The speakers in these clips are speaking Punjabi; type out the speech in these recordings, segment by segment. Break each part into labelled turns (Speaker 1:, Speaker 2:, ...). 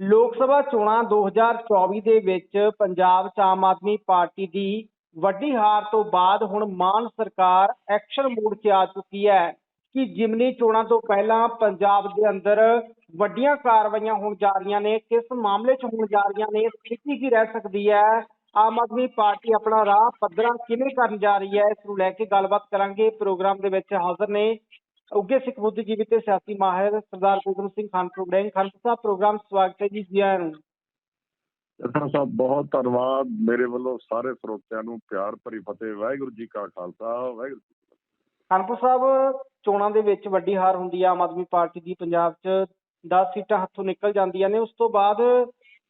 Speaker 1: ਲੋਕ ਸਭਾ ਚੋਣਾਂ 2024 ਦੇ ਵਿੱਚ ਪੰਜਾਬ 'ਚ ਆਮ ਆਦਮੀ ਪਾਰਟੀ ਦੀ ਵੱਡੀ ਹਾਰ ਤੋਂ ਬਾਅਦ ਹੁਣ ਮਾਨ ਸਰਕਾਰ ਐਕਸ਼ਨ ਮੂਡ 'ਚ ਆ ਚੁੱਕੀ ਹੈ ਕਿ ਜਿਮਨੀ ਚੋਣਾਂ ਤੋਂ ਪਹਿਲਾਂ ਪੰਜਾਬ ਦੇ ਅੰਦਰ ਵੱਡੀਆਂ ਕਾਰਵਾਈਆਂ ਹੋਣ ਜਾ ਰਹੀਆਂ ਨੇ, ਕਿਸ ਮਾਮਲੇ 'ਚ ਹੋਣ ਜਾ ਰਹੀਆਂ ਨੇ, ਸਥਿਤੀ ਕੀ ਰਹਿ ਸਕਦੀ ਹੈ, ਆਮ ਆਦਮੀ ਪਾਰਟੀ ਆਪਣਾ ਰਾਹ ਪੱਧਰਾ ਕਿਵੇਂ ਕਰਨ ਜਾ ਰਹੀ ਹੈ, ਇਸ ਨੂੰ ਲੈ ਕੇ ਗੱਲਬਾਤ ਕਰਾਂਗੇ। ਪ੍ਰੋਗਰਾਮ ਦੇ ਵਿੱਚ ਹਾਜ਼ਰ ਨੇ ਉੱਗੇ ਸਿੱਖ ਬੁੱਧੀਜੀਵੀ ਤੇ ਸਿਆਸੀ ਮਾਹਿਰ ਸਰਦਾਰ ਗੁਰਦਮ ਸਿੰਘ ਖਾਨਪੁਰ ਡੈਂਗ ਖਾਨਪੁਰ ਸਾਹਿਬ ਪ੍ਰੋਗਰਾਮ ਸਵਾਗਤ ਹੈ ਜੀ ਜੀ ਆਇਆਂ ਨੂੰ।
Speaker 2: ਜਥਾ ਸਾਹਿਬ ਬਹੁਤ ਧੰਨਵਾਦ ਮੇਰੇ ਵੱਲੋਂ ਸਾਰੇ ਸਰੋਤਿਆਂ ਨੂੰ ਪਿਆਰ ਭਰੀ ਫਤਿਹ। ਵਾਹਿਗੁਰੂ ਜੀ ਕਾ ਖਾਲਸਾ ਵਾਹਿਗੁਰੂ।
Speaker 1: ਖਾਨਪੁਰ ਸਾਹਿਬ ਚੋਣਾਂ ਦੇ ਵਿੱਚ ਵੱਡੀ ਹਾਰ ਹੁੰਦੀ ਹੈ ਆਮ ਆਦਮੀ ਪਾਰਟੀ ਦੀ ਪੰਜਾਬ 'ਚ 10 ਸੀਟਾਂ ਹੱਥੋਂ ਨਿਕਲ ਜਾਂਦੀਆਂ ਨੇ। ਉਸ ਤੋਂ ਬਾਅਦ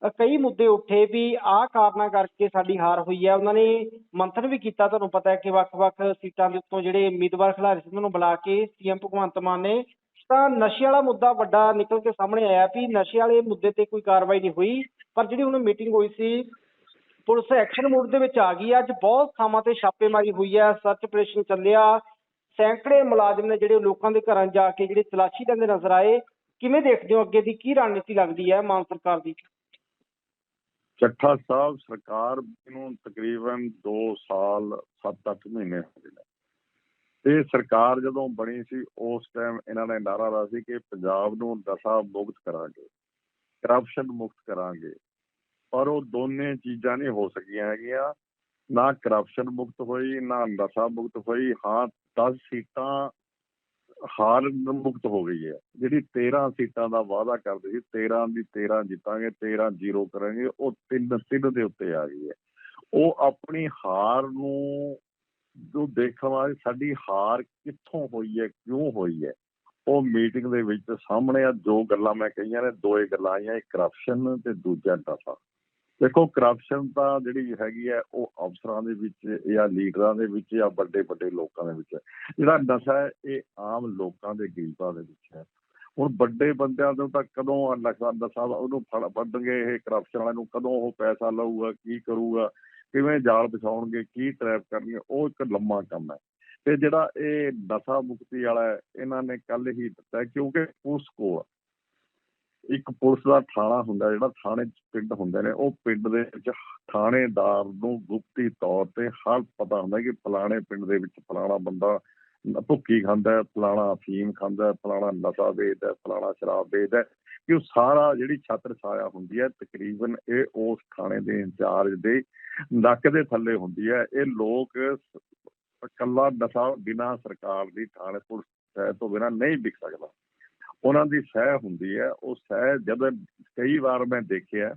Speaker 1: ਕਈ ਮੁੱਦੇ ਉੱਠੇ ਵੀ ਆਹ ਕਾਰਨਾਂ ਕਰਕੇ ਸਾਡੀ ਹਾਰ ਹੋਈ ਹੈ। ਉਹਨਾਂ ਨੇ ਮੰਥਨ ਵੀ ਕੀਤਾ, ਤੁਹਾਨੂੰ ਪਤਾ ਹੈ ਕਿ ਵੱਖ-ਵੱਖ ਸੀਟਾਂ ਦੇ ਉੱਤੋਂ ਜਿਹੜੇ ਉਮੀਦਵਾਰ ਖਿਡਾਰੀ ਸੀ, ਉਹਨਾਂ ਨੂੰ ਬੁਲਾ ਕੇ ਸੀਐਮ ਭਗਵੰਤ ਮਾਨ ਨੇ ਤਾਂ ਨਸ਼ੇ ਵਾਲਾ ਮੁੱਦਾ ਵੱਡਾ ਨਿਕਲ ਕੇ ਸਾਹਮਣੇ ਆਇਆ ਵੀ ਨਸ਼ੇ ਵਾਲੇ ਮੁੱਦੇ ਤੇ ਕੋਈ ਕਾਰਵਾਈ ਨਹੀਂ ਹੋਈ। ਪਰ ਜਿਹੜੀ ਹੁਣ ਮੀਟਿੰਗ ਹੋਈ ਸੀ, ਪੁਲਿਸ ਐਕਸ਼ਨ ਮੋਡ ਦੇ ਵਿੱਚ ਆ ਗਈ। ਹੈ। ਅੱਜ ਬਹੁਤ ਥਾਵਾਂ ਤੇ ਛਾਪੇਮਾਰੀ ਹੋਈ ਹੈ, ਸਰਚ ਆਪਰੇਸ਼ਨ ਚੱਲਿਆ। ਸੈਂਕੜੇ ਮੁਲਾਜ਼ਮ ਨੇ ਜਿਹੜੇ ਲੋਕਾਂ ਦੇ ਘਰਾਂ ਜਾ ਕੇ ਜਿਹੜੇ ਤਲਾਸ਼ੀ ਲੈਂਦੇ ਨਜ਼ਰ ਆਏ। ਕਿਵੇਂ ਦੇਖਦੇ ਹੋ ਅੱਗੇ ਦੀ ਕੀ ਰਣਨੀਤੀ ਲੱਗਦੀ ਹੈ ਮਾਨ ਸਰਕਾਰ ਦੀ?
Speaker 2: ਚੱਠਾ ਸਾਹਿਬ ਸਰਕਾਰ ਨੂੰ ਤਕਰੀਬਨ 2 ਸਾਲ 7-8 ਮਹੀਨੇ ਹੋ ਗਏ ਨੇ। ਸਰਕਾਰ ਜਦੋਂ ਬਣੀ ਸੀ, ਉਸ ਟਾਈਮ ਇਹਨਾਂ ਨੇ ਨਾਰਾ ਲਾਇਆ ਸੀ ਕਿ ਪੰਜਾਬ ਨੂੰ ਨਸ਼ਾ ਮੁਕਤ ਕਰਾਂਗੇ ਕਰਪਸ਼ਨ ਮੁਕਤ ਕਰਾਂਗੇ। ਪਰ ਉਹ ਦੋਨੇ ਚੀਜ਼ਾਂ ਨਹੀਂ ਹੋ ਸਕੀਆਂ ਹੈਗੀਆਂ। ਨਾ ਕਰਪਸ਼ਨ ਮੁਕਤ ਹੋਈ, ਨਾ ਨਸ਼ਾ ਮੁਕਤ ਹੋਈ। ਹਾਂ 10 ਸੀਟਾਂ ਹਾਰ ਮੁਕਤ ਹੋ ਗਈ ਹੈ। ਜਿਹੜੀ 13 ਸੀਟਾਂ ਦਾ ਵਾਅਦਾ ਕਰਦੇ ਸੀ 13 ਦੀ 13 ਜਿੱਤਾਂਗੇ 13 ਜ਼ੀਰੋ ਕਰਾਂਗੇ, ਉਹ ਤਿੰਨ ਤਿੰਨ ਦੇ ਉੱਤੇ ਆ ਗਈ ਹੈ। ਉਹ ਆਪਣੀ ਹਾਰ ਨੂੰ ਜੋ ਦੇਖਣ ਵਾਲੀ ਸਾਡੀ ਹਾਰ ਕਿੱਥੋਂ ਹੋਈ ਹੈ, ਕਿਉਂ ਹੋਈ ਹੈ, ਉਹ ਮੀਟਿੰਗ ਦੇ ਵਿੱਚ ਸਾਹਮਣੇ ਆ ਜੋ ਗੱਲਾਂ ਮੈਂ ਕਹੀਆਂ ਨੇ, ਦੋ ਹੀ ਗੱਲਾਂ ਆਈਆਂ, ਇੱਕ ਕਰਪਸ਼ਨ ਤੇ ਦੂਜਾ ਨਸ਼ਾ ਦੇਖੋ ਕਰਪਸ਼ਨ ਤਾਂ ਜਿਹੜੀ ਹੈਗੀ ਹੈ, ਉਹ ਅਫਸਰਾਂ ਦੇ ਵਿੱਚ ਜਾਂ ਲੀਡਰਾਂ ਦੇ ਵਿੱਚ ਜਾਂ ਵੱਡੇ ਵੱਡੇ ਲੋਕਾਂ ਦੇ ਵਿੱਚ ਹੈ। ਜਿਹੜਾ ਨਸ਼ਾ ਹੈ, ਇਹ ਆਮ ਲੋਕਾਂ ਦੇ ਗਰੀਬਾਂ ਦੇ ਵਿੱਚ ਹੈ। ਹੁਣ ਵੱਡੇ ਬੰਦਿਆਂ ਨੂੰ ਤਾਂ ਕਦੋਂ ਆਹ ਨਸ਼ਾ ਨਸ਼ਾ ਉਹਨੂੰ ਫੜ ਵੱਢਣਗੇ ਇਹ ਕਰਪਸ਼ਨ ਵਾਲਿਆਂ ਨੂੰ, ਕਦੋਂ ਉਹ ਪੈਸਾ ਲਊਗਾ, ਕੀ ਕਰੂਗਾ, ਕਿਵੇਂ ਜਾਲ ਵਿਛਾਉਣਗੇ, ਕੀ ਟਰੈਪ ਕਰਨਗੇ, ਉਹ ਇੱਕ ਲੰਮਾ ਕੰਮ ਹੈ। ਤੇ ਜਿਹੜਾ ਇਹ ਨਸ਼ਾ ਮੁਕਤੀ ਵਾਲਾ ਹੈ, ਇਹਨਾਂ ਨੇ ਕੱਲ ਹੀ ਦਿੱਤਾ ਕਿਉਂਕਿ ਉਸ ਕੋਲ ਇੱਕ ਪੁਲਿਸ ਦਾ ਥਾਣਾ ਹੁੰਦਾ, ਜਿਹੜਾ ਥਾਣੇ ਪਿੰਡ ਹੁੰਦੇ ਨੇ, ਉਹ ਪਿੰਡ ਦੇ ਵਿੱਚ ਥਾਣੇਦਾਰ ਨੂੰ ਗੁਪਤੀ ਤੌਰ ਤੇ ਹਰ ਪਤਾ ਹੁੰਦਾ ਕਿ ਫਲਾਣੇ ਪਿੰਡ ਦੇ ਵਿੱਚ ਫਲਾਣਾ ਬੰਦਾ ਭੁੱਕੀ ਖਾਂਦਾ ਫਲਾਣਾ ਅਫੀਮ ਖਾਂਦਾ ਫਲਾਣਾ ਨਸ਼ਾ ਵੇਚਦਾ ਫਲਾਣਾ ਸ਼ਰਾਬ ਵੇਚਦਾ ਕਿ ਉਹ ਸਾਰਾ ਜਿਹੜੀ ਛਤਰ ਛਾਇਆ ਹੁੰਦੀ ਹੈ, ਤਕਰੀਬਨ ਇਹ ਉਸ ਥਾਣੇ ਦੇ ਇੰਚਾਰਜ ਦੇ ਨੱਕ ਦੇ ਥੱਲੇ ਹੁੰਦੀ ਹੈ। ਇਹ ਲੋਕ ਇਕੱਲਾ ਨਸ਼ਾ ਬਿਨਾਂ ਸਰਕਾਰ ਦੀ ਥਾਣੇ ਪੁਲਿਸ ਤੋਂ ਬਿਨਾਂ ਨਹੀਂ ਵਿਕ ਸਕਦਾ। ਉਹਨਾਂ ਦੀ ਸਹਿ ਹੁੰਦੀ ਹੈ। ਉਹ ਸਹਿ ਜਦ ਕਈ ਵਾਰ ਮੈਂ ਦੇਖਿਆ,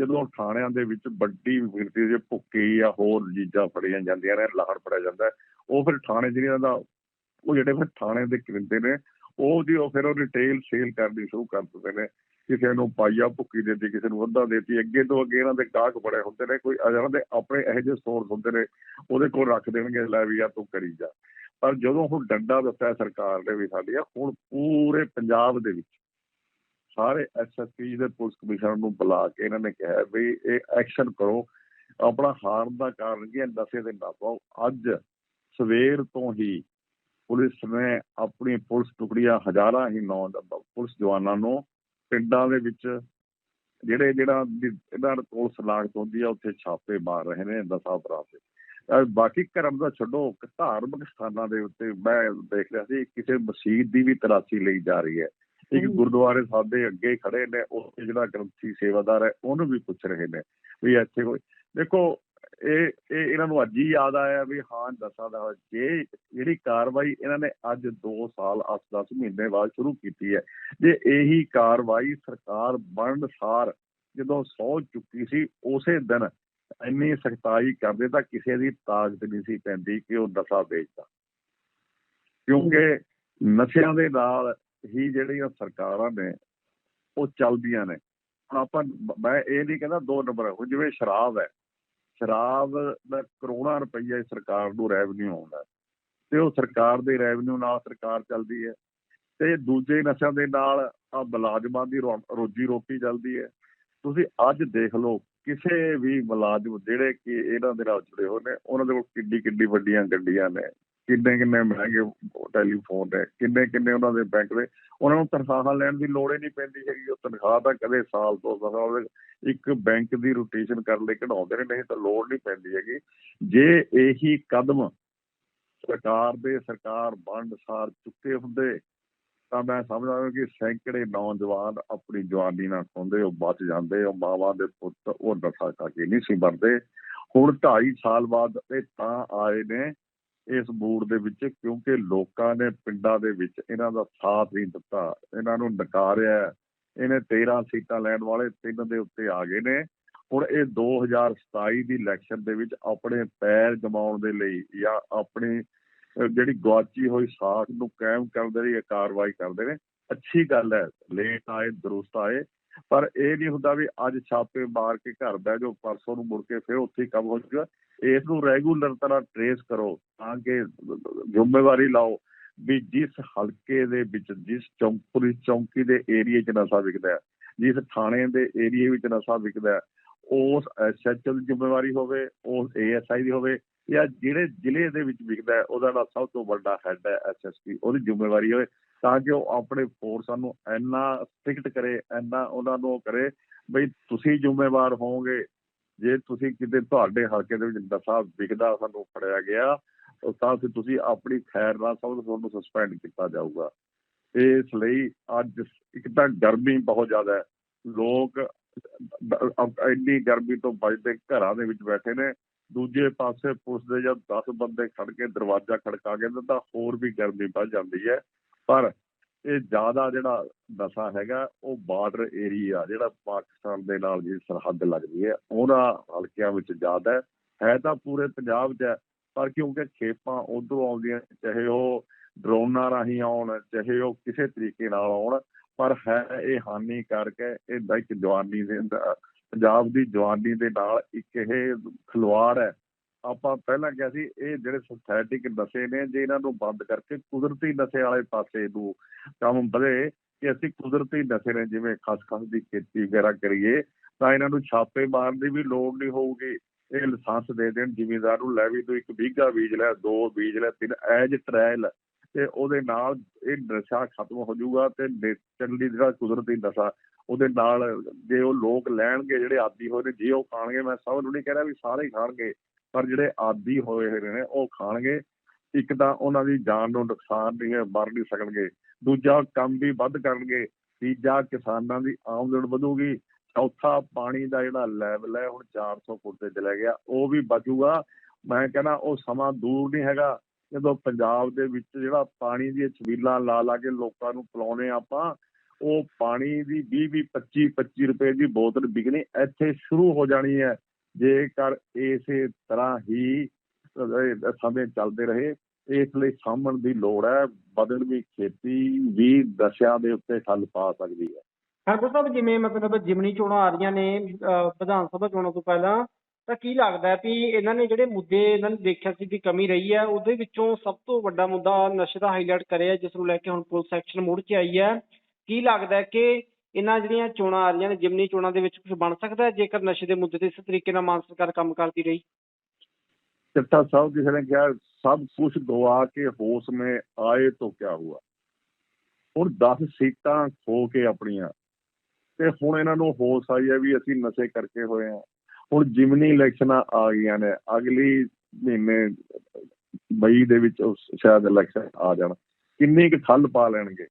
Speaker 2: ਜਦੋਂ ਥਾਣਿਆਂ ਦੇ ਵਿੱਚ ਵੱਡੀ ਗਿਣਤੀ ਦੇ ਭੁੱਕੀ ਜਾਂ ਹੋਰ ਚੀਜ਼ਾਂ ਫੜੀਆਂ ਜਾਂਦੀਆਂ ਨੇ, ਲਾਹੜ ਫੜਿਆ ਜਾਂਦਾ ਉਹ ਫਿਰ ਥਾਣੇ ਜਿਹੜੀਆਂ ਦਾ, ਉਹ ਜਿਹੜੇ ਫਿਰ ਥਾਣੇ ਦੇ ਕਰਿੰਦੇ ਨੇ, ਉਹ ਜੀ ਉਹ ਫਿਰ ਉਹ ਰਿਟੇਲ ਸੇਲ ਕਰਨੀ ਸ਼ੁਰੂ ਕਰ ਦਿੰਦੇ ਨੇ। ਕਿਸੇ ਨੂੰ ਪਾਈਆ ਭੁੱਕੀ ਦੇ ਦਿੱਤੀ ਕਿਸੇ ਨੂੰ ਅੱਧਾ ਦੇਤੀ, ਅੱਗੇ ਤੋਂ ਅੱਗੇ ਇਹਨਾਂ ਦੇ ਗਾਹਕ ਬੜੇ ਹੁੰਦੇ ਨੇ, ਕੋਈ ਇਹਨਾਂ ਦੇ ਆਪਣੇ ਇਹੋ ਜਿਹੇ ਸਟੋਰਸ ਹੁੰਦੇ ਨੇ, ਉਹਦੇ ਕੋਲ ਰੱਖ ਦੇਣਗੇ, ਲੈ ਵੀ ਆ ਤੂੰ ਕਰੀ ਜਾ। ਪਰ ਜਦੋਂ ਹੁਣ ਡੰਡਾ ਦਿੱਤਾ ਸਰਕਾਰ ਨੇ ਵੀ ਸਾਡੀ ਆ ਹੁਣ ਪੂਰੇ ਪੰਜਾਬ ਦੇ ਵਿੱਚ ਸਾਰੇ ਐਸਐਸਪੀ ਦੇ ਪੁਲਿਸ ਕਮਿਸ਼ਨਰ ਨੂੰ ਬੁਲਾ ਕੇ ਇਹਨਾਂ ਨੇ ਕਿਹਾ ਵੀ ਇਹ ਐਕਸ਼ਨ ਕਰੋ, ਆਪਣਾ ਹਾਰਨ ਦਾ ਕਾਰਨ ਕੀ ਹੈ, ਨਸ਼ੇ ਦੇ ਨਾ ਪਾਓ ਅੱਜ ਸਵੇਰ ਤੋਂ ਹੀ ਪੁਲਿਸ ਨੇ ਆਪਣੀ ਪੁਲਿਸ ਟੁਕੜੀਆਂ ਹਜ਼ਾਰਾਂ ਹੀ ਨੌ ਪੁਲਿਸ ਜਵਾਨਾਂ ਨੂੰ ਪਿੰਡਾਂ ਦੇ ਵਿੱਚ ਜਿਹੜੇ ਜਿਹੜਾ ਇਹਨਾਂ ਕੋਲ ਸਲਾਖਤ ਹੁੰਦੀ ਆ ਉੱਥੇ ਛਾਪੇ ਮਾਰ ਰਹੇ ਨੇ ਨਸ਼ਾ ਅਪਰਾਧ ਦੇ ਅਹ ਬਾਕੀ ਧਰਮ ਦਾ ਛੱਡੋ ਧਾਰਮਿਕ ਸਥਾਨਾਂ ਦੇ ਉੱਤੇ ਮੈਂ ਦੇਖ ਲਿਆ ਸੀ ਕਿਸੇ ਮਸਜਿਦ ਦੀ ਵੀ ਤਲਾਸ਼ੀ ਲਈ ਜਾ ਰਹੀ ਹੈ ਇੱਕ। ਗੁਰਦੁਆਰੇ ਸਾਡੇ ਅੱਗੇ ਖੜੇ ਨੇ ਉੱਥੇ ਜਿਹੜਾ ਗ੍ਰੰਥੀ ਸੇਵਾਦਾਰ ਹੈ ਉਹਨੂੰ ਵੀ ਪੁੱਛ ਰਹੇ ਨੇ ਵੀ ਇੱਥੇ ਕੋਈ ਦੇਖੋ ਇਹ ਇਹ ਇਹਨਾਂ ਨੂੰ ਅੱਜ ਹੀ ਯਾਦ ਆਇਆ ਵੀ ਹਾਂ ਦਸਾਂ ਦਾ ਜੇ ਜਿਹੜੀ ਕਾਰਵਾਈ ਇਹਨਾਂ ਨੇ ਅੱਜ 2 ਸਾਲ 8-10 ਮਹੀਨੇ ਬਾਅਦ ਸ਼ੁਰੂ ਕੀਤੀ ਹੈ, ਜੇ ਇਹੀ ਕਾਰਵਾਈ ਸਰਕਾਰ ਬਣਨ ਸਾਰ ਜਦੋਂ ਸਹੁੰ ਚੁੱਕੀ ਸੀ, ਉਸੇ ਦਿਨ ਇੰਨੀ ਸਖਤਾਈ ਕਰਦੇ ਤਾਂ ਕਿਸੇ ਦੀ ਤਾਕਤ ਨਹੀਂ ਸੀ ਪੈਂਦੀ ਕਿ ਉਹ ਨਸ਼ਾ ਵੇਚਦਾ। ਕਿਉਂਕਿ ਨਸ਼ਿਆਂ ਦੇ ਨਾਲ ਹੀ ਜਿਹੜੀਆਂ ਸਰਕਾਰਾਂ ਨੇ, ਉਹ ਚੱਲਦੀਆਂ ਨੇ। ਹੁਣ ਆਪਾਂ, ਮੈਂ ਇਹ ਨਹੀਂ ਕਹਿੰਦਾ ਦੋ ਨੰਬਰ ਹੁਣ ਜਿਵੇਂ ਸ਼ਰਾਬ ਹੈ ਸ਼ਰਾਬ ਦਾ ਕਰੋੜਾਂ ਰੁਪਈਆ ਸਰਕਾਰ ਨੂੰ ਰੈਵਨਿਊ ਆਉਂਦਾ ਤੇ ਉਹ ਸਰਕਾਰ ਦੇ ਰੈਵਨਿਊ ਨਾਲ ਸਰਕਾਰ ਚੱਲਦੀ ਹੈ ਤੇ ਦੂਜੇ ਨਸ਼ਿਆਂ ਦੇ ਨਾਲ ਆ ਮੁਲਾਜ਼ਮਾਂ ਦੀ ਰੋ- ਰੋਜੀ ਰੋਟੀ ਚੱਲਦੀ ਹੈ। ਤੁਸੀਂ ਅੱਜ ਦੇਖ ਲਓ ਕਿਸੇ ਵੀ ਮੁਲਾਜ਼ਮ ਜਿਹੜੇ ਕਿ ਇਹਨਾਂ ਦੇ ਨਾਲ ਜੁੜੇ ਹੋਏ ਨੇ, ਉਹਨਾਂ ਦੇ ਕੋਲ ਕਿੱਡੀ ਕਿੱਡੀ ਵੱਡੀਆਂ ਗੱਡੀਆਂ ਨੇ। ਕਿੰਨੇ ਕਿੰਨੇ ਮਹਿੰਗੇ ਟੈਲੀਫੋਨ ਨੇ, ਕਿੰਨੇ ਕਿੰਨੇ ਉਹਨਾਂ ਦੇ ਬੈਂਕ ਦੇ। ਉਹਨਾਂ ਨੂੰ ਤਨਖਾਹਾਂ ਲੈਣ ਦੀ ਲੋੜ ਹੀ ਨਹੀਂ ਪੈਂਦੀ ਹੈਗੀ, ਉਹ ਤਨਖਾਹ ਤਾਂ ਕਦੇ ਸਾਲ ਤੋਂ ਸਾਲ ਇੱਕ ਬੈਂਕ ਦੀ ਰੋਟੇਸ਼ਨ ਕਰਨ ਲਈ ਕਢਾਉਂਦੇ ਨੇ, ਨਹੀਂ ਤਾਂ ਲੋੜ ਨਹੀਂ ਪੈਂਦੀ ਹੈਗੀ। ਜੇ ਇਹੀ ਕਦਮ ਸਰਕਾਰ ਦੇ, ਸਰਕਾਰ ਵੰਡ ਸਾਰ ਚੁੱਕੇ ਹੁੰਦੇ, ਤਾਂ ਮੈਂ ਸਮਝਦਾ ਕਿ ਸੈਂਕੜੇ ਨੌਜਵਾਨ ਆਪਣੀ ਜਵਾਨੀ ਨਾਲ ਖੋਂਦੇ, ਉਹ ਬਚ ਜਾਂਦੇ, ਉਹ ਮਾਵਾਂ ਦੇ ਪੁੱਤ ਉਹ ਨਸ਼ਾ ਖਾ ਨਹੀਂ ਸੀ ਮਰਦੇ। ਹੁਣ 2.5 ਸਾਲ ਬਾਅਦ ਇਹ ਤਾਂ ਆਏ ਨੇ ਇਸ ਮੂਡ ਦੇ ਵਿੱਚ ਕਿਉਂਕਿ ਲੋਕਾਂ ਨੇ ਪਿੰਡਾਂ ਦੇ ਵਿੱਚ ਇਹਨਾਂ ਦਾ ਸਾਥ ਨਹੀਂ ਦਿੱਤਾ, ਇਹਨਾਂ ਨੂੰ ਨਕਾਰਿਆ ਇਹਨੇ 13 ਸੀਟਾਂ ਲੈਣ ਵਾਲੇ ਤਿੰਨ ਦੇ ਉੱਤੇ ਆ ਗਏ ਨੇ। ਹੁਣ ਇਹ 2027 ਦੀ ਇਲੈਕਸ਼ਨ ਦੇ ਵਿੱਚ ਆਪਣੇ ਪੈਰ ਜਮਾਉਣ ਦੇ ਲਈ ਜਾਂ ਆਪਣੀ ਜਿਹੜੀ ਗਵਾਚੀ ਹੋਈ ਸਾਖ ਨੂੰ ਕਾਇਮ ਕਰਨ ਦੇ ਲਈ ਇਹ ਕਾਰਵਾਈ ਕਰਦੇ ਨੇ। ਅੱਛੀ ਗੱਲ ਹੈ, ਲੇਟ ਆਏ, ਦਰੁਸਤ ਆਏ। ਪਰ ਇਹ ਨਹੀਂ ਹੁੰਦਾ ਵੀ ਅੱਜ ਛਾਪੇ ਮਾਰ ਕੇ ਘਰ ਬਹਿ ਜਾਓ, ਪਰਸੋਂ ਨੂੰ ਮੁੜ ਕੇ ਫਿਰ ਉੱਥੇ ਹੀ ਕੰਮ ਹੋ ਜਾਊਗਾ। ਇਸ ਨੂੰ ਰੈਗੂਲਰ ਤਰ੍ਹਾਂ ਟਰੇਸ ਕਰੋ ਤਾਂ ਕਿ ਜ਼ਿੰਮੇਵਾਰੀ ਲਾਓ ਵੀ ਜਿਸ ਹਲਕੇ ਦੇ ਵਿੱਚ, ਜਿਸ ਚੌਂਕੀ ਚੌਂਕੀ ਦੇ ਏਰੀਏ 'ਚ ਨਸ਼ਾ ਵਿਕਦਾ ਹੈ, ਜਿਸ ਥਾਣੇ ਦੇ ਏਰੀਏ ਵਿੱਚ ਨਸ਼ਾ ਵਿਕਦਾ ਹੈ, ਉਸ ਐਸਐਚਓ ਦੀ ਜ਼ਿੰਮੇਵਾਰੀ ਹੋਵੇ, ਉਸ ਏਐਸਆਈ ਦੀ ਹੋਵੇ ਜਾਂ ਜਿਹੜੇ ਜ਼ਿਲ੍ਹੇ ਦੇ ਵਿੱਚ ਵਿਕਦਾ ਹੈ, ਉਹਦਾ ਜਿਹੜਾ ਸਭ ਤੋਂ ਵੱਡਾ ਹੈੱਡ ਹੈ ਐਸਐਸਪੀ ਉਹਦੀ ਜ਼ਿੰਮੇਵਾਰੀ ਹੋਵੇ। ਤਾਂ ਕਿ ਉਹ ਆਪਣੇ ਫੋਰਸਾਂ ਨੂੰ ਇੰਨਾ ਸਟ੍ਰਿਕਟ ਕਰੇ, ਇੰਨਾ ਉਹਨਾਂ ਨੂੰ ਉਹ ਕਰੇ ਬਈ ਤੁਸੀਂ ਜ਼ਿੰਮੇਵਾਰ ਹੋਵੋਗੇ। ਜੇ ਤੁਸੀਂ ਕਿਤੇ ਤੁਹਾਡੇ ਹਲਕੇ ਦੇ ਵਿੱਚ ਨਸ਼ਾ ਵਿਕਦਾ, ਸਾਨੂੰ ਫੜਿਆ ਗਿਆ, ਤਾਂ ਫਿਰ ਤੁਸੀਂ ਆਪਣੀ ਖੈਰ ਨਾਲ ਸਭ ਤੁਹਾਨੂੰ ਸਸਪੈਂਡ ਕੀਤਾ ਜਾਊਗਾ। ਇਸ ਲਈ ਅੱਜ ਇੱਕ ਤਾਂ ਗਰਮੀ ਬਹੁਤ ਜ਼ਿਆਦਾ ਹੈ। ਲੋਕ ਬ- ਇੰਨੀ ਗਰਮੀ ਤੋਂ ਬਚਦੇ ਘਰਾਂ ਦੇ ਵਿੱਚ ਬੈਠੇ ਨੇ। ਦੂਜੇ ਪਾਸੇ ਪੁਲਿਸ ਦੇ ਜਦ 10 ਬੰਦੇ ਖੜ ਕੇ ਦਰਵਾਜ਼ਾ ਖੜਕਾ ਕੇ ਤਾਂ ਹੋਰ ਵੀ ਗਰਮੀ ਵੱਧ ਜਾਂਦੀ ਹੈ। ਪਰ ਇਹ ਜ਼ਿਆਦਾ ਜਿਹੜਾ ਨਸ਼ਾ ਹੈਗਾ, ਉਹ ਬਾਰਡਰ ਏਰੀਆ, ਜਿਹੜਾ ਪਾਕਿਸਤਾਨ ਦੇ ਨਾਲ ਜਿਹੜੀ ਸਰਹੱਦ ਲੱਗਦੀ ਹੈ, ਉਹਨਾਂ ਹਲਕਿਆਂ ਵਿੱਚ ਜ਼ਿਆਦਾ ਹੈ। ਹੈ ਤਾਂ ਪੂਰੇ ਪੰਜਾਬ 'ਚ ਹੈ, ਪਰ ਕਿਉਂਕਿ ਖੇਪਾਂ ਉਧਰੋਂ ਆਉਂਦੀਆਂ, ਚਾਹੇ ਉਹ ਡਰੋਨਾਂ ਰਾਹੀਂ ਆਉਣ, ਚਾਹੇ ਉਹ ਕਿਸੇ ਤਰੀਕੇ ਨਾਲ ਆਉਣ, ਪਰ ਹੈ ਇਹ ਹਾਨੀ ਕਰਕੇ ਇਹ ਇੱਕ ਜਵਾਨੀ ਦੇ ਪੰਜਾਬ ਦੀ ਜਵਾਨੀ ਦੇ ਨਾਲ ਇੱਕ ਇਹ ਖਲਵਾੜ ਹੈ ਆਪਾਂ ਪਹਿਲਾਂ ਕਿਹਾ ਸੀ, ਇਹ ਜਿਹੜੇ ਸਿੰਥੈਟਿਕ ਨਸ਼ੇ ਨੇ, ਜੇ ਇਹਨਾਂ ਨੂੰ ਬੰਦ ਕਰਕੇ ਕੁਦਰਤੀ ਨਸ਼ੇ ਵਾਲੇ ਪਾਸੇ ਨੂੰ ਕੰਮ ਵਧੇ ਕਿ ਅਸੀਂ ਕੁਦਰਤੀ ਨਸ਼ੇ ਨੇ, ਜਿਵੇਂ ਖਸਖਸ ਦੀ ਖੇਤੀ ਵਗੈਰਾ ਕਰੀਏ, ਤਾਂ ਇਹਨਾਂ ਨੂੰ ਛਾਪੇ ਮਾਰਨ ਦੀ ਵੀ ਲੋੜ ਨਹੀਂ ਹੋਊਗੀ। ਇਹ ਲਾਇਸੈਂਸ ਦੇ ਦੇਣ, ਜ਼ਿਮੀਂਦਾਰ ਨੂੰ ਲੈ ਵੀ ਤੂੰ ਇੱਕ ਵੀਘਾ ਬੀਜ ਲੈ, ਦੋ ਬੀਜ ਲੈ, ਤਿੰਨ, ਐਜ ਟ੍ਰਾਇਲ। ਤੇ ਉਹਦੇ ਨਾਲ ਇਹ ਨਸ਼ਾ ਖਤਮ ਹੋ ਜਾਊਗਾ ਤੇ ਨੇਚਰਲੀ ਜਿਹੜਾ ਕੁਦਰਤੀ ਨਸ਼ਾ ਉਹਦੇ ਨਾਲ ਜੇ ਉਹ ਲੋਕ ਲੈਣਗੇ, ਜਿਹੜੇ ਆਦੀ ਹੋਏ ਨੇ, ਜੇ ਉਹ ਖਾਣਗੇ, ਮੈਂ ਸਭ ਨੂੰ ਨਹੀਂ ਕਹਿ ਰਿਹਾ ਵੀ ਸਾਰੇ ਖਾਣਗੇ। ਪਰ ਜਿਹੜੇ ਆਦੀ ਹੋਏ ਹੋਏ ਨੇ, ਉਹ ਖਾਣਗੇ। ਇੱਕ ਤਾਂ ਉਹਨਾਂ ਦੀ ਜਾਨ ਨੂੰ ਨੁਕਸਾਨ ਨਹੀਂ ਹੈ, ਮਰ ਨਹੀਂ ਸਕਣਗੇ। ਦੂਜਾ ਕੰਮ ਵੀ ਵੱਧ ਕਰਨਗੇ। ਤੀਜਾ, ਕਿਸਾਨਾਂ ਦੀ ਆਮਦਨ ਵਧੂਗੀ। ਚੌਥਾ, ਪਾਣੀ ਦਾ ਜਿਹੜਾ ਲੈਵਲ ਹੈ, ਹੁਣ 400 ਫੁੱਟ ਤੇ ਚਲਾ ਗਿਆ। ਉਹ ਵੀ ਬਚੂਗਾ। ਮੈਂ ਕਹਿੰਦਾ ਉਹ ਸਮਾਂ ਦੂਰ ਨਹੀਂ ਹੈਗਾ। ਜਦੋਂ ਪੰਜਾਬ ਦੇ ਵਿੱਚ ਜਿਹੜਾ ਪਾਣੀ ਦੀਆਂ ਛਬੀਲਾਂ ਲਾ ਲਾ ਕੇ ਲੋਕਾਂ ਨੂੰ ਪਿਲਾਉਣੇ ਆਪਾਂ, ਉਹ ਪਾਣੀ ਦੀ 20 20 25 25 ਰੁਪਏ ਦੀ ਬੋਤਲ ਵਿਕਣੀ ਇੱਥੇ ਸ਼ੁਰੂ ਹੋ ਜਾਣੀ ਹੈ। ਜੇਕਰ ਇਸੇ ਤਰ੍ਹਾਂ ਹੀ ਸਮੇਂ ਚੱਲਦੇ ਰਹੇ, ਇਸ ਲਈ ਸਾਂਭਣ ਦੀ ਲੋੜ ਹੈ, ਬਦਲਵੀਂ ਖੇਤੀ ਵੀ ਦਸ਼ਿਆਂ ਦੇ ਉੱਤੇ ਹੱਲ ਪਾ ਸਕਦੀ ਹੈ।
Speaker 1: ਹਰਪ੍ਰੀਤ ਸਾਹਿਬ ਜਿਵੇਂ ਮਤਲਬ ਜਿਮਣੀ ਚੋਣਾਂ ਆ ਰਹੀਆਂ ਨੇ ਵਿਧਾਨ ਸਭਾ ਚੋਣਾਂ ਤੋਂ ਪਹਿਲਾਂ, ਤਾਂ ਕੀ ਲੱਗਦਾ ਵੀ ਇਹਨਾਂ ਨੇ ਜਿਹੜੇ ਮੁੱਦੇ ਇਹਨਾਂ ਨੇ ਦੇਖਿਆ ਸੀ ਕਿ ਕਮੀ ਰਹੀ ਹੈ, ਉਹਦੇ ਵਿੱਚੋਂ ਸਭ ਤੋਂ ਵੱਡਾ ਮੁੱਦਾ ਨਸ਼ੇ ਦਾ ਹਾਈਲਾਈਟ ਕਰਿਆ, ਜਿਸ ਨੂੰ ਲੈ ਕੇ ਹੁਣ ਪੁਲਿਸ ਐਕਸ਼ਨ ਮੋਡ 'ਚ ਆਈ ਹੈ। ਕੀ ਲੱਗਦਾ ਕਿ ਇਹਨਾਂ ਜਿਹੜੀਆਂ ਚੋਣਾਂ ਆ ਰਹੀਆਂ ਨੇ, ਜਿਮਨੀ ਚੋਣਾਂ ਦੇ ਵਿੱਚ ਕੁਝ ਬਣ ਸਕਦਾ ਹੈ, ਜੇਕਰ ਨਸ਼ੇ ਦੇ ਮੁੱਦੇ ਤੇ ਇਸ ਤਰੀਕੇ ਨਾਲ ਮਾਨ ਸਰਕਾਰ ਕੰਮ ਕਰਦੀ ਰਹੀ?
Speaker 2: ਚਿੱਟਾ ਸਾਹਿਬ, ਕਿਸੇ ਨੇ ਕਿਹਾ, ਸਭ ਕੁਝ ਗਵਾ ਕੇ ਹੋਸ਼ ਮੇ ਆਏ ਤੋਂ ਕਿਆ ਹੁਆ? ਹੁਣ 10 ਸੀਟਾਂ ਖੋ ਕੇ ਆਪਣੀਆਂ, ਤੇ ਹੁਣ ਇਹਨਾਂ ਨੂੰ ਹੋਸ਼ ਆਈ ਹੈ ਵੀ ਅਸੀਂ ਨਸ਼ੇ ਕਰਕੇ ਹੋਏ ਆ ਹੁਣ ਜਿਮਨੀ ਇਲੈਕਸ਼ਨਾਂ ਆ ਗਈਆਂ ਨੇ, ਅਗਲੀ ਮਹੀਨੇ ਮਈ ਦੇ ਵਿੱਚ ਸ਼ਾਇਦ ਇਲੈਕਸ਼ਨ ਆ ਜਾਣ। ਕਿੰਨੀ ਕੁ ਠੱਲ ਪਾ ਲੈਣਗੇ?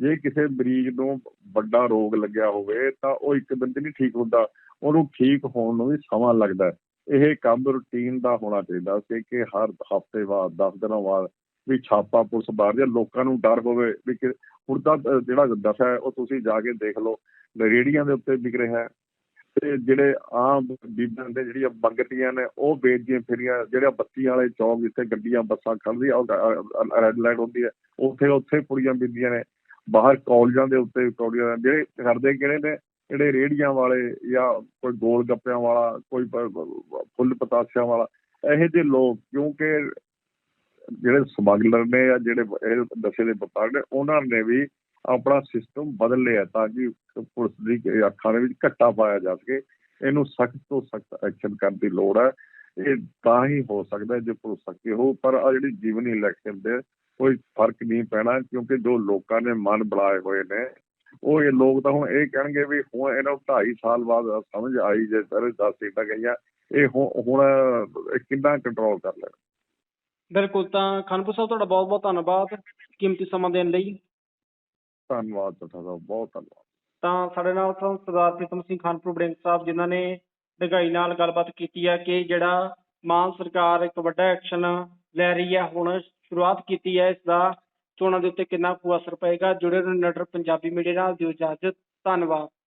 Speaker 2: ਜੇ ਕਿਸੇ ਮਰੀਜ਼ ਨੂੰ ਵੱਡਾ ਰੋਗ ਲੱਗਿਆ ਹੋਵੇ, ਤਾਂ ਉਹ ਇੱਕ ਦਿਨ 'ਚ ਨਹੀਂ ਠੀਕ ਹੁੰਦਾ। ਉਹਨੂੰ ਠੀਕ ਹੋਣ ਨੂੰ ਵੀ ਸਮਾਂ ਲੱਗਦਾ ਇਹ ਕੰਮ ਰੂਟੀਨ ਦਾ ਹੋਣਾ ਚਾਹੀਦਾ ਸੀ ਕਿ ਹਰ ਹਫ਼ਤੇ ਬਾਅਦ 10 ਦਿਨਾਂ ਬਾਅਦ ਵੀ ਛਾਪਾ, ਪੁਲਿਸ ਬਾਹਰ ਜਾਂ ਲੋਕਾਂ ਨੂੰ ਡਰ ਹੋਵੇ ਵੀ ਕਿ ਹੁਣ ਤਾਂ ਜਿਹੜਾ ਦਫਾ ਹੈ, ਉਹ ਤੁਸੀਂ ਜਾ ਕੇ ਦੇਖ ਲਓ। ਰੇੜੀਆਂ ਦੇ ਉੱਤੇ ਵਿਕ ਰਿਹਾ ਹੈ ਤੇ ਜਿਹੜੇ ਆਮ ਬੀਬੀਆਂ ਦੇ ਜਿਹੜੀਆਂ ਮੰਗਤੀਆਂ ਨੇ, ਉਹ ਵੇਚਦੀਆਂ ਫਿਰੀਆਂ। ਜਿਹੜਾ ਬੱਤੀ ਵਾਲੇ ਚੌਂਕ ਜਿੱਥੇ ਗੱਡੀਆਂ, ਬੱਸਾਂ ਖੜਦੀਆਂ ਉਹ ਰੈੱਡ ਲਾਈਟ ਹੁੰਦੀ ਹੈ। ਉੱਥੇ ਉੱਥੇ ਪੁੜੀਆਂ ਬਿੰਦੀਆਂ ਨੇ। ਬਾਹਰ ਕਾਲਜਾਂ ਦੇ ਉੱਤੇ ਪੌੜੀਆਂ ਜਿਹੜੇ ਕਰਦੇ ਕਿਹੜੇ ਨੇ? ਜਿਹੜੇ ਰੇੜੀਆਂ ਵਾਲੇ ਜਾਂ ਕੋਈ ਗੋਲ ਗੱਪਿਆਂ ਵਾਲਾ, ਕੋਈ ਫੁੱਲ ਪਤਾਸਿਆਂ ਵਾਲਾ, ਇਹੋ ਜਿਹੇ ਲੋਕ, ਕਿਉਂਕਿ ਜਿਹੜੇ ਸਮਗਲਰ ਨੇ ਜਾਂ ਜਿਹੜੇ ਇਹ ਨਸ਼ੇ ਦੇ ਵਪਾਰ ਨੇ, ਉਹਨਾਂ ਨੇ ਵੀ ਆਪਣਾ ਸਿਸਟਮ ਬਦਲ ਲਿਆ ਤਾਂ ਕਿ ਪੁਲਿਸ ਦੀ ਅੱਖਾਂ ਦੇ ਵਿੱਚ ਘੱਟਾ ਪਾਇਆ ਜਾ ਸਕੇ। ਇਹਨੂੰ ਸਖਤ ਤੋਂ ਸਖਤ ਐਕਸ਼ਨ ਕਰਨ ਦੀ ਲੋੜ ਹੈ। ਇਹ ਤਾਂ ਹੀ ਹੋ ਸਕਦਾ ਜੇ ਪੁਲਿਸ ਕਿ ਹੋ ਪਰ ਆ ਜਿਹੜੀ ਜੀਵਨੀ ਇਲੈਕਸ਼ਨ ਦੇ ਕੋਈ ਫ਼ਰਕ ਨਹੀਂ ਪੈਣਾ ਕਿਉਂਕਿ ਜੋ ਲੋਕਾਂ ਨੇ ਮਨ ਬਣਾਏ ਹੋਏ ਨੇ ਉਹ ਇਹ ਲੋਕ ਤਾਂ ਹੁਣ ਇਹ ਕਹਿਣਗੇ ਵੀ ਹੁਣ ਇਹਨਾਂ ਨੂੰ 2.5 ਸਾਲ ਬਾਅਦ ਸਮਝ ਆਈ ਜੇ ਸਾਰੇ 10 ਸੀਟਾਂ ਗਈਆਂ ਇਹ ਹੁਣ ਕਿੰਨਾ ਕੰਟਰੋਲ ਕਰ ਲੈਣ।
Speaker 1: ਬਿਲਕੁਲ ਤਾਂ ਖਾਨਪੁਰ ਸਾਹਿਬ ਤੁਹਾਡਾ ਬਹੁਤ ਬਹੁਤ ਧੰਨਵਾਦ ਕੀਮਤੀ ਸਮਾਂ ਦੇਣ ਲਈ।
Speaker 2: ਧੰਨਵਾਦ ਤੁਹਾਡਾ ਬਹੁਤ ਧੰਨਵਾਦ।
Speaker 1: ਤਾਂ ਸਾਡੇ ਨਾਲ ਸਰਦਾਰ ਪ੍ਰੀਤਮ ਸਿੰਘ ਖਾਨਪੁਰ ਬੜਿੰਗ ਸਾਹਿਬ ਜਿਨ੍ਹਾਂ ਨੇ ਡੂੰਘਾਈ ਨਾਲ ਗੱਲਬਾਤ ਕੀਤੀ ਹੈ ਕਿ ਜਿਹੜਾ ਮਾਨ ਸਰਕਾਰ ਇੱਕ ਵੱਡਾ ਐਕਸ਼ਨ ਲੈ ਰਹੀ ਹੈ ਹੁਣ ਸ਼ੁਰੂਆਤ ਕੀਤੀ ਹੈ, ਇਸ ਦਾ ਚੋਣਾਂ ਦੇ ਉੱਤੇ ਕਿੰਨਾ ਕੁ ਅਸਰ ਪਏਗਾ? ਜੁੜੇ ਰਹੋ ਨਟਰ ਪੰਜਾਬੀ ਮੀਡੀਆ ਨਾਲ, ਦਿਓ ਇਜਾਜ਼ਤ, ਧੰਨਵਾਦ।